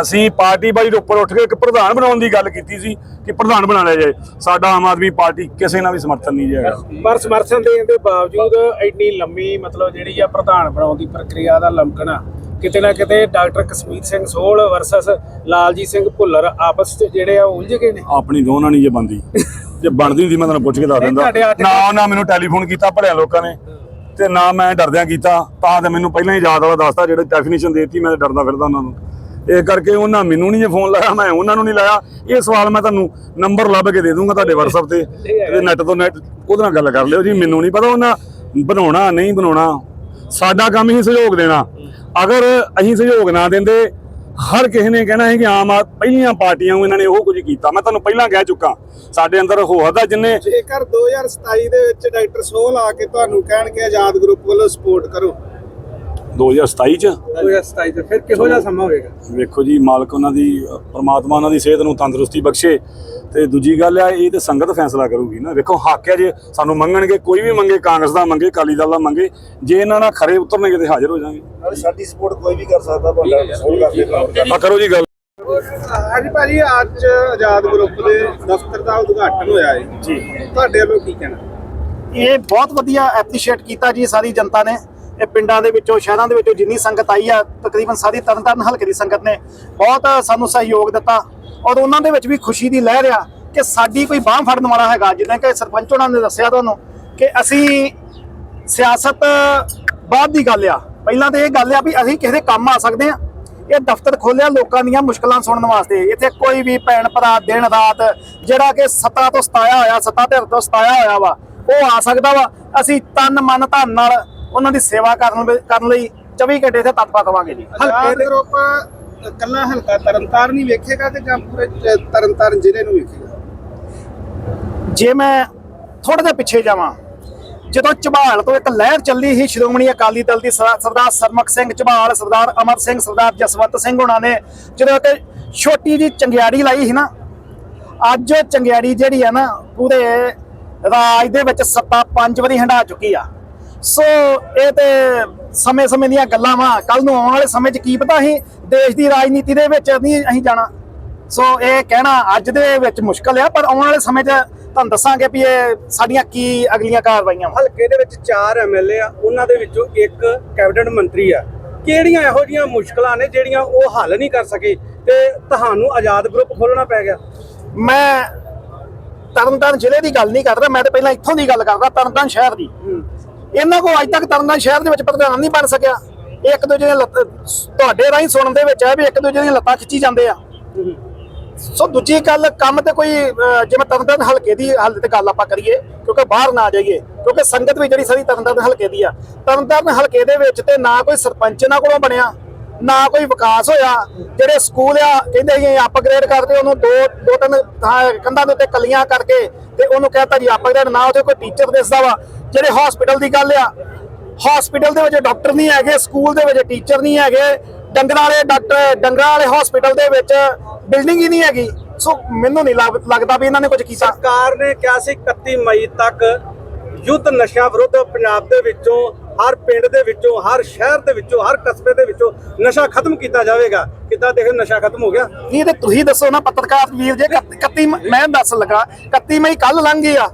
ਅਸੀਂ ਪਾਰਟੀ ਬਾਈ ਦੇ ਉੱਪਰ ਉੱਠ ਕੇ ਇੱਕ ਪ੍ਰਧਾਨ ਬਣਾਉਣ ਦੀ ਗੱਲ ਕੀਤੀ ਸੀ ਕਿ ਪ੍ਰਧਾਨ ਬਣਾ ਲਿਆ ਜਾਏ। ਸਾਡਾ ਆਮ ਆਦਮੀ ਪਾਰਟੀ ਕਿਸੇ ਨਾਲ ਵੀ ਸਮਰਥਨ ਨਹੀਂ ਜਾਏਗਾ। ਪਰ ਸਮਰਥਨ ਦੇਣ ਦੇ ਬਾਵਜੂਦ ਐਡੀ ਲੰਮੀ ਮਤਲਬ ਜਿਹੜੀ ਆ ਪ੍ਰਧਾਨ ਬਣਾਉਣ ਦੀ ਪ੍ਰਕਿਰਿਆ ਦਾ ਲੰਕਣਾ ਕਿਤੇ ਨਾ ਕਿਤੇ ਡਾਕਟਰ ਕਸ਼ਮੀਰ ਸਿੰਘ ਸੋਹਲ ਵਰਸਸ ਲਾਲਜੀਤ ਸਿੰਘ ਭੁੱਲਰ ਆਪਸ ਵਿੱਚ ਜਿਹੜੇ ਆ ਉਲਝ ਗਏ ਨੇ। ਆਪਣੀ ਦੋਨਾਂ ਨਹੀਂ ਜੇ ਬੰਦੀ। ਜੇ ਬਣਦੀ ਹੁੰਦੀ ਮੈਂ ਤੁਹਾਨੂੰ ਪੁੱਛ ਕੇ ਦੱਸ ਦਿੰਦਾ। ਨਾ ਉਹਨਾਂ ਮੈਨੂੰ ਟੈਲੀਫੋਨ ਕੀਤਾ ਭਲਿਆ ਲੋਕਾਂ ਨੇ। ਤੇ ਨਾ ਮੈਂ ਡਰਦਿਆਂ ਕੀਤਾ ਤਾਂ ਤੇ ਮੈਨੂੰ ਪਹਿਲਾਂ ਹੀ ਯਾਦ ਵਾਲਾ ਦੱਸਤਾ ਜਿਹੜੇ ਡੈਫੀਨੇਸ਼ਨ ਦੇਤੀ ਮੈਂ ਡਰਦਾ ਫਿਰਦਾ ਉਹਨਾਂ ਨੂੰ। ਇਹ ਕਰਕੇ ਉਹਨਾਂ ਮੈਨੂੰ ਨਹੀਂ ਫੋਨ ਲਾਇਆ ਮੈਂ ਉਹਨਾਂ ਨੂੰ ਨਹੀਂ ਲਾਇਆ। ਇਹ ਸਵਾਲ ਮੈਂ ਤੁਹਾਨੂੰ ਨੰਬਰ ਲੱਭ ਕੇ ਦੇ ਦੂੰਗਾ ਤੁਹਾਡੇ WhatsApp ਤੇ। ਤੇ ਨੈਟ ਤੋਂ ਨੈਟ ਉਹਦੇ ਨਾਲ ਗੱਲ ਕਰ ਲਿਓ ਜੀ ਮੈਨੂੰ ਨਹੀਂ ਪਤਾ ਉਹਨਾਂ ਬਣਾਉਣਾ ਨਹੀਂ ਬਣਾਉਣਾ। ਸਾਡਾ ਕੰਮ ਹੀ ਸਹਿਯੋਗ ਦੇਣਾ। ਅਗਰ ਅਸੀਂ ਸਹਿਯੋਗ ਨਾ ਦਿੰਦੇ ਹਰ ਕਿਸੇ ਨੇ ਕਹਿਣਾ ਹੈ ਕਿ ਆਮ ਆ ਪਹਿਲੀਆਂ ਪਾਰਟੀਆਂ ਨੂੰ ਇਹਨਾਂ ਨੇ ਉਹ ਕੁਝ ਕੀਤਾ। ਮੈਂ ਤੁਹਾਨੂੰ ਪਹਿਲਾਂ ਕਹਿ ਚੁੱਕਾ। ਸਾਡੇ ਅੰਦਰ ਹੋਰ ਦਾ ਜਿੰਨੇ ਜੇਕਰ 2027 ਦੇ ਵਿੱਚ ਡਾਕਟਰ ਸੋਹਲ ਆ ਕੇ ਤੁਹਾਨੂੰ ਕਹਿਣਗੇ ਆਜ਼ਾਦ ਗਰੁੱਪ ਵੱਲੋਂ ਸਪੋਰਟ ਕਰੋ 2027 ਚ। 2027 ਤੇ ਫਿਰ ਕਿਹੋ ਜਿਹਾ ਸਮਾਂ ਹੋਵੇਗਾ ਵੇਖੋ ਜੀ ਮਾਲਕ ਉਹਨਾਂ ਦੀ ਪ੍ਰਮਾਤਮਾ ਉਹਨਾਂ ਦੀ ਸਿਹਤ ਨੂੰ ਤੰਦਰੁਸਤੀ ਬਖਸ਼ੇ। ਤੇ ਦੂਜੀ ਗੱਲ ਆ ਇਹ ਤੇ ਸੰਗਤ ਫੈਸਲਾ ਕਰੂਗੀ ਨਾ। ਵੇਖੋ ਹੱਕ ਹੈ ਜੇ ਸਾਨੂੰ ਮੰਗਣਗੇ ਕੋਈ ਵੀ ਮੰਗੇ ਕਾਂਗਰਸ ਦਾ ਮੰਗੇ ਅਕਾਲੀ ਦਲ ਦਾ ਮੰਗੇ ਜੇ ਇਹਨਾਂ ਨਾਲ ਖਰੇ ਉਤਰਨਗੇ ਤੇ ਹਾਜ਼ਰ ਹੋ ਜਾਾਂਗੇ ਸਾਡੀ ਸਪੋਰਟ ਕੋਈ ਵੀ ਕਰ ਸਕਦਾ ਆ ਕਰੋ ਜੀ ਗੱਲ। ਹਾਂਜੀ ਭਾਜੀ ਅੱਜ ਆਜ਼ਾਦ ਗਰੁੱਪ ਦੇ ਦਫ਼ਤਰ ਦਾ ਉਦਘਾਟਨ ਹੋਇਆ ਹੈ। ਜੀ। ਤੁਹਾਡੇ ਵੱਲੋਂ ਕੀ ਕਹਿਣਾ? ਇਹ ਬਹੁਤ ਵਧੀਆ ਐਪਰੀਸ਼ੀਏਟ ਕੀਤਾ ਜੀ ਸਾਰੀ ਜਨਤਾ ਨੇ। ਇਹ ਪਿੰਡਾਂ ਦੇ ਵਿੱਚੋਂ, ਸ਼ਹਿਰਾਂ ਦੇ ਵਿੱਚੋਂ ਜਿੰਨੀ ਸੰਗਤ ਆਈ ਆ, ਤਕਰੀਬਨ ਸਾਰੀ ਤਰਨਤਾਰਨ ਹਲਕੇ ਦੀ ਸੰਗਤ ਨੇ ਬਹੁਤ ਸਾਨੂੰ ਸਹਿਯੋਗ ਦਿੱਤਾ ਔਰ ਉਹਨਾਂ ਦੇ ਵਿੱਚ ਵੀ ਖੁਸ਼ੀ ਦੀ ਲਹਿਰ ਆ ਕਿ ਸਾਡੀ ਕੋਈ ਬਾਹ ਫੜਨ ਵਾਲਾ ਹੈਗਾ। ਜਿੱਦਾਂ ਕਿ ਸਰਪੰਚ ਉਹਨਾਂ ਨੇ ਦੱਸਿਆ ਤੁਹਾਨੂੰ ਕਿ ਅਸੀਂ ਸਿਆਸਤ ਬਾਅਦ ਦੀ ਗੱਲ ਆ। ਪਹਿਲਾਂ ਤਾਂ ਇਹ ਗੱਲ ਆ ਵੀ ਅਸੀਂ ਕਿਸੇ ਦੇ ਕੰਮ ਆ ਸਕਦੇ ਆ। ਇਹ ਦਫ਼ਤਰ ਖੋਲਿਆ ਲੋਕਾਂ ਦੀਆਂ ਮੁਸ਼ਕਲਾਂ ਸੁਣਨ ਵਾਸਤੇ। ਇੱਥੇ ਕੋਈ ਵੀ ਭੈਣ ਭਰਾ ਦਿਨ ਰਾਤ ਜਿਹੜਾ ਕਿ ਸੱਤਾ ਤੋਂ ਸਤਾਇਆ ਹੋਇਆ, ਸੱਤਾ ਧਿਰ ਤੋਂ ਸਤਾਇਆ ਹੋਇਆ ਵਾ, ਉਹ ਆ ਸਕਦਾ ਵਾ। ਅਸੀਂ ਤਨ ਮਨ ਧਨ ਨਾਲ ਉਹਨਾਂ ਦੀ ਸੇਵਾ ਕਰਨ ਲਈ- ਕਰਨ ਲਈ 24 ਘੰਟੇ ਇੱਥੇ ਤਤਪਾ ਰਵਾਂਗੇ ਜੀ। ਆਜ਼ਾਦ ਗਰੁੱਪ ਕੱਲਾ ਹਲਕਾ ਤਰਨਤਾਰਨ ਹੀ ਵੇਖੇਗਾ ਕਿ ਜਾਂ ਪੂਰੇ ਤਰਨਤਾਰਨ ਜ਼ਿਲ੍ਹੇ ਨੂੰ ਵੇਖੇਗਾ? ਜੇ ਮੈਂ ਥੋੜਾ ਜਿਹਾ ਪਿੱਛੇ ਜਾਵਾਂ ਜਦੋਂ ਝਬਾਲ ਤੋਂ ਇੱਕ ਲਹਿਰ ਚੱਲੀ ਸੀ ਸ਼੍ਰੋਮਣੀ ਅਕਾਲੀ ਦਲ ਦੀ ਸਰ- ਸਰਦਾਰ ਸਰਮਖ ਸਿੰਘ ਝਬਾਲ ਸਰਦਾਰ ਅਮਰ ਸਿੰਘ ਸਰਦਾਰ ਜਸਵੰਤ ਸਿੰਘ ਹੁਣਾਂ ਨੇ ਜਦੋਂ ਇੱਕ ਛੋਟੀ ਜੀ ਚੰਗਿਆੜੀ ਲਾਈ ਸੀ ਨਾ ਅੱਜ ਉਹ ਚੰਗਿਆੜੀ ਜਿਹੜੀ ਆ ਨਾ ਪੂਰੇ ਰਾਜ ਦੇ ਵਿੱਚ ਸੱਤਾ ਪੰਜ ਵਾਰੀ ਹੰਡਾ ਚੁੱਕੀ ਆ। ਸੋ ਇਹ ਤੇ ਸਮੇਂ-ਸਮੇਂ ਦੀਆਂ ਗੱਲਾਂ ਵਾ। ਕੱਲ ਨੂੰ ਆਉਣ ਵਾਲੇ ਸਮੇਂ 'ਚ ਕੀ ਪਤਾ ਅਸੀਂ ਦੇਸ਼ ਦੀ ਰਾਜਨੀਤੀ ਦੇ ਵਿੱਚ ਨਹੀਂ ਅਸੀਂ ਜਾਣਾ। ਸੋ ਇਹ ਕਹਿਣਾ ਅੱਜ ਦੇ ਵਿੱਚ ਮੁਸ਼ਕਲ ਆ ਪਰ ਆਉਣ ਵਾਲੇ ਸਮੇਂ 'ਚ ਤੁਹਾਨੂੰ ਦੱਸਾਂਗੇ ਵੀ ਇਹ ਸਾਡੀਆਂ ਕੀ ਅਗਲੀਆਂ ਕਾਰਵਾਈਆਂ ਹਲਕੇ ਦੇ ਵਿੱਚ ਚਾਰ ਐਮਐਲਏ ਆ ਉਹਨਾਂ ਦੇ ਵਿੱਚੋਂ ਇੱਕ ਕੈਬਨਿਟ ਮੰਤਰੀ ਆ। ਕਿਹੜੀਆਂ ਇਹੋ ਜੀਆਂ ਮੁਸ਼ਕਲਾਂ ਨੇ ਜਿਹੜੀਆਂ ਉਹ ਹੱਲ ਨਹੀਂ ਕਰ ਸਕੇ ਤੇ ਤੁਹਾਨੂੰ ਆਜ਼ਾਦ ਗਰੁੱਪ ਖੋਲਣਾ ਪੈ ਗਿਆ? ਮੈਂ ਤਰਨਤਾਰਨ ਜ਼ਿਲ੍ਹੇ ਦੀ ਗੱਲ ਨਹੀਂ ਕਰਦਾ ਮੈਂ ਤਾਂ ਪਹਿਲਾਂ ਇੱਥੋਂ ਦੀ ਗੱਲ ਕਰਦਾ ਤਰਨਤਾਰਨ ਸ਼ਹਿਰ ਦੀ। ਇਹਨਾਂ ਕੋ ਅੱਜ ਤੱਕ ਤਰਨਤਾਰਨ ਸ਼ਹਿਰ ਦੇ ਵਿੱਚ ਪ੍ਰਧਾਨ ਨਹੀਂ ਬਣ ਸਕਿਆ। ਇਹ ਇੱਕ ਦੂਜੇ ਦੀਆਂ ਲੱਤ- ਤੁਹਾਡੇ ਰਾਹੀਂ ਸੁਣਨ ਦੇ ਵਿੱਚ ਹੈ ਵੀ ਇੱਕ ਦੂਜੇ ਦੀਆਂ ਲੱਤਾਂ ਖਿੱਚੀ ਜਾਂਦੇ ਆ। ਸੋ ਦੂਜੀ ਗੱਲ ਕੰਮ ਤੇ ਕੋਈ ਅਹ, ਜਿਵੇਂ ਤਰਨਤਾਰਨ ਹਲਕੇ ਦੀ ਹਾਲੇ ਤੇ ਗੱਲ ਆਪਾਂ ਕਰੀਏ ਕਿਉਂਕਿ ਬਾਹਰ ਨਾ ਜਾਈਏ ਕਿਉਂਕਿ ਸੰਗਤ ਵੀ ਜਿਹੜੀ ਸਾਰੀ ਤਰਨਤਾਰਨ ਹਲਕੇ ਦੀ ਆ। ਤਰਨਤਾਰਨ ਹਲਕੇ ਦੇ ਵਿੱਚ ਤੇ ਨਾ ਕੋਈ ਸਰਪੰਚ ਇਹਨਾਂ ਕੋਲੋਂ ਬਣਿਆ ਨਾ ਕੋਈ ਵਿਕਾਸ ਹੋਇਆ। ਜਿਹੜੇ ਸਕੂਲ ਆ ਕਹਿੰਦੇ ਸੀ ਅਪਗ੍ਰੇਡ ਕਰਦੇ ਉਹਨੂੰ ਦੋ ਦੋ ਤਿੰਨ ਥਾਂ- ਕੰਧਾਂ ਦੇ ਉੱਤੇ ਕਲੀਆਂ ਕਰਕੇ ਤੇ ਉਹਨੂੰ ਕਹਿੰਦਾ ਜੀ ਅਪਗ੍ਰੇਡ ਨਾ ਉਹਦੇ ਕੋਈ ਟੀਚਰ ਦਿਸਦਾ ਵਾ। ਜਿਹੜੇ ਹਸਪੀਟਲ ਦੀ ਗੱਲ ਆ ਹਸਪੀਟਲ ਦੇ ਵਿੱਚ ਡਾਕਟਰ ਨਹੀਂ ਹੈਗੇ ਸਕੂਲ ਦੇ ਵਿੱਚ ਟੀਚਰ ਨਹੀਂ ਹੈਗੇ ਡੰਗਰਾਂ ਵਾਲੇ ਡਾਕਟਰ ਡੰਗਰਾਂ ਵਾਲੇ ਹਸਪੀਟਲ ਦੇ ਵਿੱਚ ਬਿਲਡਿੰਗ ਹੀ ਨਹੀਂ ਹੈਗੀ। ਸੋ ਮੈਨੂੰ ਨਹੀਂ ਲੱਗ- ਲੱਗਦਾ ਵੀ ਇਹਨਾਂ ਨੇ ਕੁਝ ਕੀਤਾ। ਸਰਕਾਰ ਨੇ ਕਿਹਾ ਸੀ 31 ਮਈ ਤੱਕ ਯੁੱਧ ਨਸ਼ਾ ਵਿਰੁੱਧ ਪੰਜਾਬ ਦੇ ਵਿੱਚੋਂ ਹਰ ਪਿੰਡ ਦੇ ਵਿੱਚੋਂ ਹਰ ਸ਼ਹਿਰ ਦੇ ਵਿੱਚੋਂ ਹਰ ਕਸਬੇ ਦੇ ਵਿੱਚੋਂ ਨਸ਼ਾ ਖਤਮ ਕੀਤਾ ਜਾਵੇਗਾ। ਕਿੱਦਾਂ ਦੇਖੋ ਨਸ਼ਾ ਖਤਮ ਹੋ ਗਿਆ? ਇਹ ਤੇ ਤੁਸੀਂ ਦੱਸੋ ਨਾ ਪੱਤਰਕਾਰ ਵੀਰ ਜੇ 31 ਮ- ਦੱਸ ਲੱਗਾ 31 ਮਈ ਕੱਲ ਲੰਘ ਗਈ ਆ।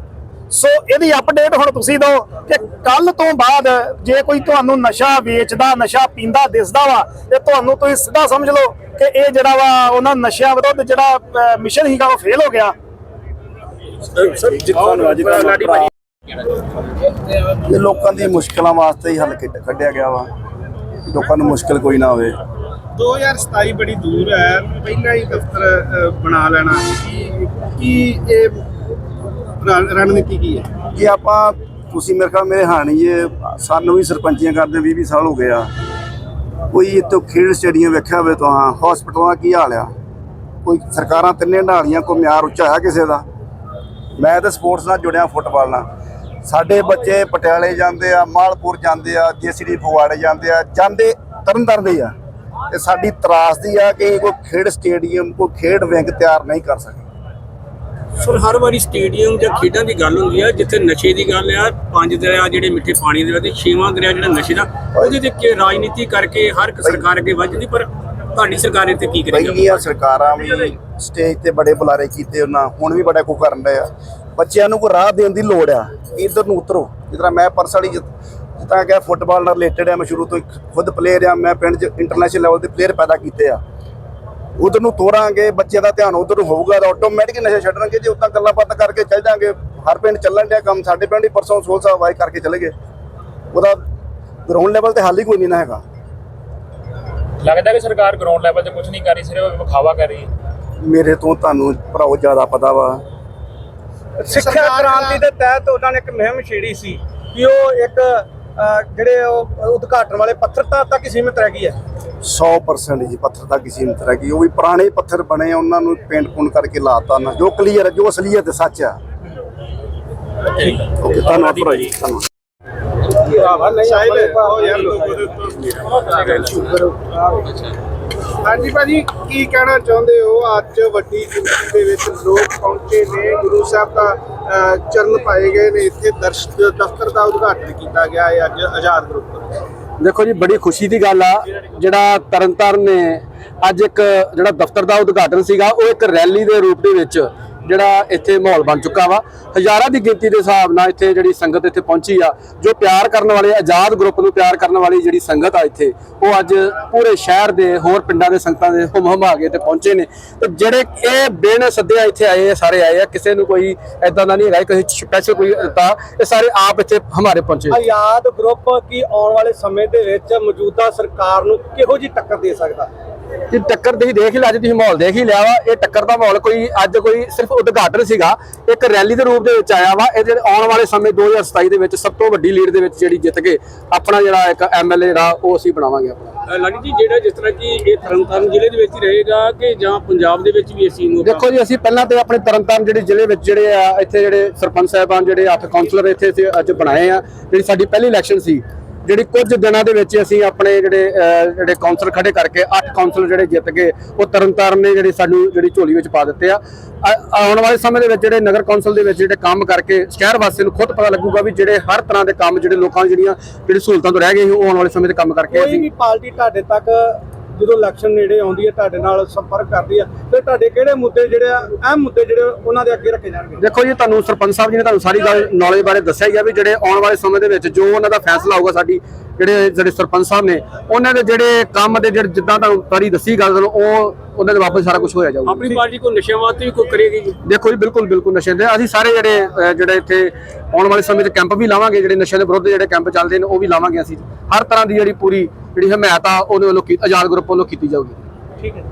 ਸੋ ਇਹਦੀ ਅਪਡੇਟ ਹੁਣ ਤੁਸੀਂ ਦਿਓ ਕਿ ਕੱਲ ਤੋਂ ਬਾਅਦ ਜੇ ਕੋਈ ਤੁਹਾਨੂੰ ਨਸ਼ਾ ਵੇਚਦਾ ਨਸ਼ਾ ਪੀਂਦਾ ਦਿਸਦਾ ਵਾ ਤੇ ਤੁਹਾਨੂੰ ਤੁਸੀਂ ਸਿੱਧਾ ਸਮਝ ਲਓ ਕਿ ਇਹ ਜਿਹੜਾ ਵਾ ਉਹਨਾਂ ਨਸ਼ਿਆਂ ਵਿਰੁੱਧ ਜਿਹੜਾ ਮਿਸ਼ਨ ਸੀਗਾ ਉਹ ਫੇਲ ਹੋ ਗਿਆ। ਇਹ ਲੋਕਾਂ ਦੀ ਮੁਸ਼ਕਲਾਂ ਵਾਸਤੇ ਹੀ ਹੱਲ ਕੱਢ- ਕੱਢਿਆ ਗਿਆ ਵਾ। ਲੋਕਾਂ ਨੂੰ ਮੁਸ਼ਕਲ ਕੋਈ ਨਾ ਹੋਵੇ। 2027 ਬੜੀ ਦੂਰ ਹੈ। ਪਹਿਲਾਂ ਹੀ ਦਫ਼ਤਰ ਬਣਾ ਲੈਣਾ ਕੀ ਇਹ ਰਣ- ਰਣਨੀਤੀ ਕੀ ਹੈ? ਕਿ ਆਪਾਂ, ਤੁਸੀਂ ਮੇਰੇ ਖਿਆਲ ਮੇਰੇ ਹਾਣੀ ਇਹ ਸਾਨੂੰ ਵੀ ਸਰਪੰਚੀਆਂ ਕਰਦੇ 20 20 ਸਾਲ ਹੋ ਗਏ ਆ। ਕੋਈ ਇੱਥੋਂ ਖੇਡ ਸਟੇਡੀਅਮ ਵੇਖਿਆ ਹੋਵੇ ਤਾਂ ਹਸਪੀਟਲਾਂ ਦਾ ਕੀ ਹਾਲ ਆ? ਕੋਈ ਸਰਕਾਰਾਂ ਤਿੰਨੇ ਢਾਲੀਆਂ ਕੋਈ ਮਿਆਰ ਉੱਚਾ ਹੈ ਕਿਸੇ ਦਾ? ਮੈਂ ਤਾਂ ਸਪੋਰਟਸ ਨਾਲ ਜੁੜਿਆ ਫੁੱਟਬਾਲ ਨਾਲ। ਸਾਡੇ ਬੱਚੇ ਪਟਿਆਲੇ ਜਾਂਦੇ ਆ, ਮਾਲਪੁਰ ਜਾਂਦੇ ਆ, ਜੇਸੀਡੀ ਫਗਵਾੜੇ ਜਾਂਦੇ ਆ, ਜਾਂਦੇ ਤਰਨਤਾਰਨ ਦੇ ਹੀ ਆ। ਤੇ ਸਾਡੀ ਤਰਾਸਦੀ ਆ ਕਿ ਕੋਈ ਖੇਡ ਸਟੇਡੀਅਮ, ਕੋਈ ਖੇਡ ਵਿੰਗ ਤਿਆਰ ਨਹੀਂ ਕਰ ਸਕੇ। ਸਰ, ਹਰ ਵਾਰੀ ਸਟੇਡੀਅਮ ਜਾਂ ਖੇਡਾਂ ਦੀ ਗੱਲ ਹੁੰਦੀ ਆ, ਜਿੱਥੇ ਨਸ਼ੇ ਦੀ ਗੱਲ ਆ, ਪੰਜ ਦਰਿਆ ਜਿਹੜੇ ਮਿੱਠੇ ਪਾਣੀ ਦੇ ਵਿੱਚ, ਛੇਵਾਂ ਦਰਿਆ ਜਿਹੜਾ ਨਸ਼ੇ ਦਾ, ਉਹਦੇ ਤੇ ਕਿ ਰਾਜਨੀਤੀ ਕਰਕੇ ਹਰ ਇੱਕ ਸਰਕਾਰ ਅੱਗੇ ਵੱਜਦੀ ਪਰ ਤੁਹਾਡੀ ਸਰਕਾਰ ਇੱਥੇ ਕੀ ਕਰੇਗੀ? ਪਹਿਲੀਆਂ ਸਰਕਾਰਾਂ ਵੀ ਸਟੇਜ ਤੇ ਬੜੇ ਬੁਲਾਰੇ ਕੀਤੇ ਉਹਨਾਂ, ਹੁਣ ਵੀ ਬੜਾ ਕੁ ਕਰਨ ਰਹੇ ਆ। ਬੱਚਿਆਂ ਨੂੰ ਕੋਈ ਰਾਹ ਦੇਣ ਦੀ ਲੋੜ ਆ, ਇਧਰ ਨੂੰ ਉਤਰੋ। ਜਿਸ ਤਰ੍ਹਾਂ ਮੈਂ ਪਰਸਲੀ ਜਿੱਦਾਂ ਕਿ ਫੁੱਟਬਾਲ ਨਾਲ ਰਿਲੇਟਡ ਹੈ ਮੈਂ ਸ਼ੁਰੂ ਤੋਂ ਹੀ ਖੁਦ ਪਲੇਅਰ ਆ, ਮੈਂ ਪਿੰਡ 'ਚ ਇੰਟਰਨੈਸ਼ਨਲ ਲੈਵਲ ਤੇ ਪਲੇਅਰ ਪੈਦਾ ਕੀਤੇ ਆ। ਉਧਰ ਨੂੰ ਤੋਰਾਂਗੇ ਬੱਚੇ ਦਾ ਧਿਆਨ ਉਧਰ ਨੂੰ ਹੋਊਗਾ ਤਾਂ ਆਟੋਮੈਟਿਕ ਨਸ਼ਾ ਛੱਡਣਗੇ ਜੇ ਉਤਾਂ ਗੱਲਾਂ ਬਾਤਾਂ ਕਰਕੇ ਚੱਲ ਜਾਾਂਗੇ। ਹਰ ਪਿੰਡ ਚੱਲਣ ਡਿਆ ਕੰਮ ਸਾਡੇ ਪਿੰਡ ਹੀ ਪਰਸੋਂ ਸੋਲ ਸਾਹਿਬ ਵਾਈ ਕਰਕੇ ਚਲੇ ਗਏ। ਉਹਦਾ ਗਰਾਊਂਡ ਲੈਵਲ ਤੇ ਹੱਲ ਕੋਈ ਨਹੀਂ ਨਾ ਹੈਗਾ। ਲੱਗਦਾ ਕਿ ਸਰਕਾਰ ਗਰਾਊਂਡ ਲੈਵਲ ਤੇ ਕੁਝ ਨਹੀਂ ਕਰ ਰਹੀ ਸਿਰਫ ਵਿਖਾਵਾ ਕਰ ਰਹੀ ਹੈ। ਮੇਰੇ ਤੋਂ ਤੁਹਾਨੂੰ ਭਰਾਓ ਜ਼ਿਆਦਾ ਪਤਾ ਵਾ। ਸਿੱਖਿਆ ਕ੍ਰਾਂਤੀ ਦੇ ਤਹਿਤ ਉਹਨਾਂ ਨੇ ਇੱਕ ਮੁਹਿੰਮ ਛੇੜੀ ਸੀ ਕਿ ਉਹ ਇੱਕ ਜਿਹੜੇ ਉਹ ਉਦਘਾਟਨ ਵਾਲੇ ਪੱਥਰ ਤਾਂ ਤੱਕ ਹੀ ਸੀਮਿਤ ਰਹਿ ਗਈ ਹੈ? 100% ਜੀ ਪੱਥਰ ਦਾ ਕਿਸੇ ਨੂੰ ਤਰ੍ਹਾਂ ਕੀ ਉਹ ਵੀ ਪੁਰਾਣੇ ਪੱਥਰ ਬਣੇ ਆ, ਉਹਨਾਂ ਨੂੰ ਪੇਂਟ ਪੁੰਟ ਕਰਕੇ ਲਾਤਾ ਨਾ। ਜੋ ਕਲੀਅਰ ਜੋ ਅਸਲੀਅਤ ਤੇ ਸੱਚ ਆ। ਓਕੇ ਧੰਨਵਾਦ ਭਰਾ ਜੀ ਧੰਨਵਾਦ। ਹਾਂਜੀ ਭਾਜੀ, ਕੀ ਕਹਿਣਾ ਚਾਹੁੰਦੇ ਹੋ? ਅੱਜ ਵੱਡੀ ਗਿਣਤੀ ਦੇ ਵਿੱਚ ਲੋਕ ਪਹੁੰਚੇ ਨੇ। ਗੁਰੂ ਸਾਹਿਬ ਦਾ ਚਰਨ ਪਾਏ ਗਏ ਨੇ। ਇੱਥੇ ਦਰਸ਼, ਦਫ਼ਤਰ ਦਾ ਉਦਘਾਟਨ ਕੀਤਾ ਗਿਆ ਹੈ ਅੱਜ ਆਜ਼ਾਦ ਗਰੁੱਪ ਵੱਲੋਂ ਦੇਖੋ ਜੀ, ਬੜੀ ਖੁਸ਼ੀ ਦੀ ਗੱਲ ਆ। ਜਿਹੜਾ ਤਰਨਤਾਰਨ ਨੇ ਅੱਜ ਇੱਕ, ਜਿਹੜਾ ਦਫ਼ਤਰ ਦਾ ਉਦਘਾਟਨ ਸੀਗਾ, ਉਹ ਇੱਕ ਰੈਲੀ ਦੇ ਰੂਪ ਦੇ ਵਿੱਚ ਜਿਹੜਾ ਇੱਥੇ ਮਾਹੌਲ ਬਣ ਚੁੱਕਾ ਵਾ। ਹਜ਼ਾਰਾਂ ਦੀ ਗਿਣਤੀ ਦੇ ਹਿਸਾਬ ਨਾਲ ਇੱਥੇ ਜਿਹੜੀ ਸੰਗਤ ਇੱਥੇ ਪਹੁੰਚੀ ਆ, ਜੋ ਪਿਆਰ ਕਰਨ ਵਾਲੇ, ਆਜ਼ਾਦ ਗਰੁੱਪ ਨੂੰ ਪਿਆਰ ਕਰਨ ਵਾਲੀ ਜਿਹੜੀ ਸੰਗਤ ਆ ਇੱਥੇ, ਉਹ ਅੱਜ ਪੂਰੇ ਸ਼ਹਿਰ ਦੇ ਹੋਰ ਪਿੰਡਾਂ ਦੇ ਸੰਗਤਾਂ ਦੇ ਹੁਮ ਹੁਮਾ ਕੇ ਇੱਥੇ ਪਹੁੰਚੇ ਨੇ। ਤੇ ਜਿਹੜੇ ਇਹ ਬਿਨ ਸੱਦਿਆ ਇੱਥੇ ਆਏ ਆ ਸਾਰੇ ਆਏ ਆ, ਕਿਸੇ ਨੂੰ ਕੋਈ ਐਦਾਂ ਦਾ ਨਹੀਂ ਹੈਗਾ ਕਿ ਸਪੈਸ਼ਲ ਕੋਈ ਦਿੱਤਾ ਇਹ ਸਾਰੇ ਆਪ ਇੱਥੇ ਹਮਾਰੇ ਪਹੁੰਚੇ। ਆਜ਼ਾਦ ਗਰੁੱਪ ਕੀ ਆਉਣ ਵਾਲੇ ਸਮੇਂ ਦੇ ਵਿੱਚ ਮੌਜੂਦਾ ਸਰਕਾਰ ਨੂੰ ਕਿਹੋ ਜੀ ਟੱਕਰ ਦੇ ਸਕਦਾ? ਕਿ ਟੱਕਰ ਤੁਸੀਂ ਦੇਖ ਹੀ ਲਿਆ ਜੀ ਤੁਸੀਂ ਮਾਹੌਲ ਦੇਖ ਹੀ ਲਿਆ ਵਾ। ਇਹ ਟੱਕਰ ਦਾ ਮਾਹੌਲ ਕੋਈ ਅੱਜ ਕੋਈ ਸਿਰਫ ਉਦਘਾਟਨ ਸੀਗਾ। ਇੱਕ ਰੈਲੀ ਦੇ ਰੂਪ ਦੇ ਵਿੱਚ ਆਇਆ ਵਾ। ਇਹ ਜਿਹੜੇ ਆਉਣ ਵਾਲੇ ਸਮੇਂ 2027 ਦੇ ਵਿੱਚ ਸਭ ਤੋਂ ਵੱਡੀ ਲੀਡ ਦੇ ਵਿੱਚ ਜਿਹੜੀ ਜਿੱਤ ਕੇ ਆਪਣਾ ਜਿਹੜਾ ਇੱਕ ਐਮਐਲਏ ਜਿਹੜਾ ਉਹ ਅਸੀਂ ਬਣਾਵਾਂਗੇ ਆਪਣਾ। ਲਾਡੀ ਜੀ ਜਿਹੜਾ ਜਿਸ ਤਰ੍ਹਾਂ ਕਿ ਇਹ ਤਰਨਤਾਰਨ ਜ਼ਿਲ੍ਹੇ ਦੇ ਵਿੱਚ ਹੀ ਰਹੇਗਾ ਕਿ ਜਾਂ ਪੰਜਾਬ ਦੇ ਵਿੱਚ ਵੀ ਇਸ ਚੀਜ਼ ਨੂੰ ਦੇਖੋ ਜੀ ਅਸੀਂ ਪਹਿਲਾਂ ਤੇ ਆਪਣੇ ਤਰਨਤਾਰਨ ਜਿਹੜੇ ਜ਼ਿਲ੍ਹੇ ਵਿੱਚ ਜਿਹੜੇ ਆ ਇੱਥੇ ਜਿਹੜੇ ਸਰਪੰਚ ਸਾਹਿਬਾਨ ਜਿਹੜੇ ਅੱਠ ਕਾਉਂਸਲਰ ਇੱਥੇ ਅਸੀਂ ਅੱਜ ਬਣਾਏ ਆ। ਜਿਹੜੀ ਸਾਡੀ ਪਹਿਲੀ ਇਲੈਕਸ਼ਨ ਸੀ ਜਿਹੜੀ ਕੁਝ ਦਿਨਾਂ ਦੇ ਵਿੱਚ ਅਸੀਂ ਆਪਣੇ ਜਿਹੜੇ ਜਿਹੜੇ ਕਾਉਂਸਲ ਖੜੇ ਕਰਕੇ ਅੱਠ ਕਾਉਂਸਲ ਜਿਹੜੇ ਜਿੱਤ ਗਏ ਉਹ ਤਰਨਤਾਰਨ ਨੇ ਜਿਹੜੀ ਸਾਨੂੰ ਜਿਹੜੀ ਝੋਲੀ ਵਿੱਚ ਪਾ ਦਿੱਤੇ ਆ। ਆਉਣ ਵਾਲੇ ਸਮੇਂ ਦੇ ਵਿੱਚ ਜਿਹੜੇ ਨਗਰ ਕੌਂਸਲ ਦੇ ਵਿੱਚ ਜਿਹੜੇ ਕੰਮ ਕਰਕੇ ਸ਼ਹਿਰ ਵਾਸੀਆਂ ਨੂੰ ਖੁਦ ਪਤਾ ਲੱਗੂਗਾ ਵੀ ਜਿਹੜੇ ਹਰ ਤਰ੍ਹਾਂ ਦੇ ਕੰਮ ਜਿਹੜੇ ਲੋਕਾਂ ਜਿਹੜੀਆਂ ਜਿਹੜੀ ਸਹੂਲਤਾਂ ਤੋਂ ਰਹਿ ਗਏ ਸੀ ਉਹ ਆਉਣ ਵਾਲੇ ਸਮੇਂ ਤੇ ਕੰਮ ਕਰਕੇ ਕੋਈ ਅਸੀਂ ਵੀ ਪਾਰਟੀ ਤੁਹਾਡੇ ਤੱਕ ਜਦੋਂ ਇਲੈਕਸ਼ਨ ਨੇੜੇ ਆਉਂਦੀ ਹੈ, ਤੁਹਾਡੇ ਨਾਲ ਸੰਪਰਕ ਕਰਦੀ ਹੈ ਤੇ ਤੁਹਾਡੇ ਕਿਹੜੇ ਮੁੱਦੇ ਜਿਹੜੇ ਆ, ਅਹਿਮ ਮੁੱਦੇ ਜਿਹੜੇ ਉਹਨਾਂ ਦੇ ਅੱਗੇ ਰੱਖੇ ਜਾਣਗੇ? ਦੇਖੋ ਜੀ, ਤੁਹਾਨੂੰ ਸਰਪੰਚ ਸਾਹਿਬ ਜੀ ਨੇ ਤੁਹਾਨੂੰ ਸਾਰੀ ਗੱਲ ਨੌਲੇਜ ਬਾਰੇ ਦੱਸਿਆ ਹੀ ਗਿਆ ਵੀ ਜਿਹੜੇ ਆਉਣ ਵਾਲੇ ਸਮੇਂ ਦੇ ਵਿੱਚ ਜੋ ਉਹਨਾਂ ਦਾ ਫੈਸਲਾ ਹੋਊਗਾ ਸਾਡੀ ਜਿਹੜੇ ਜਿਹੜੇ ਸਰਪੰਚ ਸਾਹਿਬ ਨੇ ਉਹਨਾਂ ਦੇ ਜਿਹੜੇ ਕੰਮ ਦੇ ਜਿਹੜੇ ਜਿੱਦਾਂ ਤੁਹਾਨੂੰ ਸਾਰੀ ਦੱਸੀ ਗੱਲ ਤੁਹਾਨੂੰ ਉਹ ਉਹਨਾਂ ਦੇ ਵਾਪਸ ਸਾਰਾ ਕੁਝ ਹੋਇਆ ਜਾਊਗਾ। ਆਪਣੀ ਪਾਰਟੀ ਕੋਈ ਨਸ਼ਿਆਂ ਵਾਸਤੇ ਵੀ ਕੋਈ ਕਰੇਗੀ ਜੀ? ਦੇਖੋ ਜੀ ਬਿਲਕੁਲ ਬਿਲਕੁਲ ਨਸ਼ੇ ਦੇ। ਅਸੀਂ ਸਾਰੇ ਜਿਹੜੇ ਜਿਹੜੇ ਇੱਥੇ ਆਉਣ ਵਾਲੇ ਸਮੇਂ 'ਚ ਕੈਂਪ ਵੀ ਲਾਵਾਂਗੇ ਜਿਹੜੇ ਨਸ਼ਿਆਂ ਦੇ ਵਿਰੁੱਧ ਜਿਹੜੇ ਕੈਂਪ ਚੱਲਦੇ ਨੇ ਉਹ ਵੀ ਲਾਵਾਂਗੇ ਅਸੀਂ। ਹਰ ਤਰ੍ਹਾਂ ਦੀ ਜਿਹੜੀ ਪੂਰੀ ਜਿਹੜੀ ਹਮਾਇਤ ਆ ਉਹਦੇ ਵੱਲੋਂ ਕੀ- ਆਜ਼ਾਦ ਗਰੁੱਪ ਵੱਲੋਂ ਕੀਤੀ ਜਾਊਗੀ। ਠੀਕ ਹੈ।